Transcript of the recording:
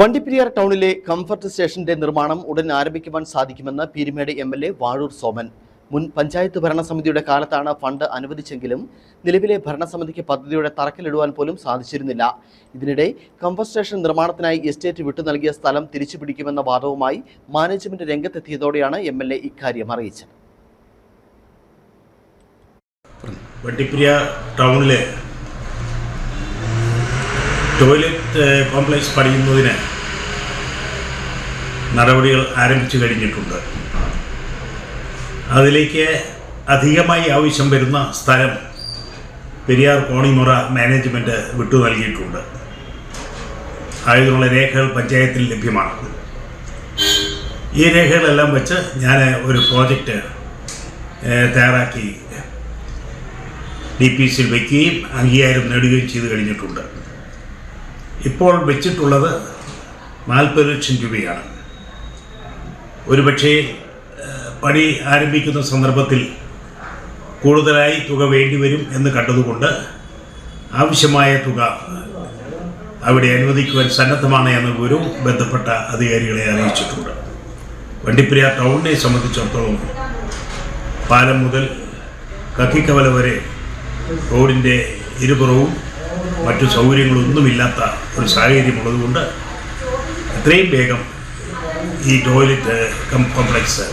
വണ്ടിപ്പെരിയാർ ടൗണിലെ കംഫർട്ട് സ്റ്റേഷന്റെ നിർമ്മാണം ഉടൻ ആരംഭിക്കുവാൻ സാധിക്കുമെന്ന് Peerumade M L A Vazhoor Soman. മുൻ പഞ്ചായത്ത് ഭരണസമിതിയുടെ കാലത്താണ് ഫണ്ട് അനുവദിച്ചെങ്കിലും നിലവിലെ ഭരണസമിതിക്ക് പദ്ധതിയുടെ തറക്കല്ലിടുവാൻ പോലും സാധിച്ചിരുന്നില്ല. ഇതിനിടെ കംഫർട്ട് സ്റ്റേഷൻ നിർമ്മാണത്തിനായി എസ്റ്റേറ്റ് വിട്ടു നൽകിയ സ്ഥലം തിരിച്ചുപിടിക്കുമെന്ന വാദവുമായി മാനേജ്മെന്റ് രംഗത്തെത്തിയതോടെയാണ് എം എൽ എ ഇക്കാര്യം അറിയിച്ചത്. വണ്ടിപ്രിയ ടൗണിലെ ടോയ്ലറ്റ് കോംപ്ലക്സ് പണിയുന്നതിന് നടപടികൾ ആരംഭിച്ചു കഴിഞ്ഞിട്ടുണ്ട്. അതിലേക്ക് അധികമായി ആവശ്യം വരുന്ന സ്ഥലം പെരിയാർ കോണിമുറ മാനേജ്മെന്റ് വിട്ടു നൽകിയിട്ടുണ്ട്. ആയതിനുള്ള രേഖകൾ പഞ്ചായത്തിൽ ലഭ്യമാണ്. ഈ രേഖകളെല്ലാം വെച്ച് ഞാൻ ഒരു പ്രോജക്റ്റ് തയ്യാറാക്കി ഡി പി സിയിൽ വയ്ക്കുകയും അംഗീകാരം നേടുകയും ചെയ്തു കഴിഞ്ഞിട്ടുണ്ട്. ഇപ്പോൾ വെച്ചിട്ടുള്ളത് നാൽപ്പത് ലക്ഷം രൂപയാണ്. ഒരുപക്ഷേ പണി ആരംഭിക്കുന്ന സന്ദർഭത്തിൽ കൂടുതലായി തുക വേണ്ടിവരും എന്ന് കണ്ടതുകൊണ്ട് ആവശ്യമായ തുക അവിടെ അനുവദിക്കുവാൻ സന്നദ്ധമാണ് എന്ന വിവരവും ബന്ധപ്പെട്ട അധികാരികളെ അറിയിച്ചിട്ടുണ്ട്. വണ്ടിപ്പെരിയാർ ടൗണിനെ സംബന്ധിച്ചിടത്തോളം പാലം മുതൽ കക്കിക്കവല വരെ റോഡിന്റെ ഇരുപുറവും മറ്റു സൗകര്യങ്ങളൊന്നുമില്ലാത്ത ഒരു സാഹചര്യമുള്ളതുകൊണ്ട് എത്രയും വേഗം ഈ ടോയ്ലറ്റ് കംപ്ലക്സ്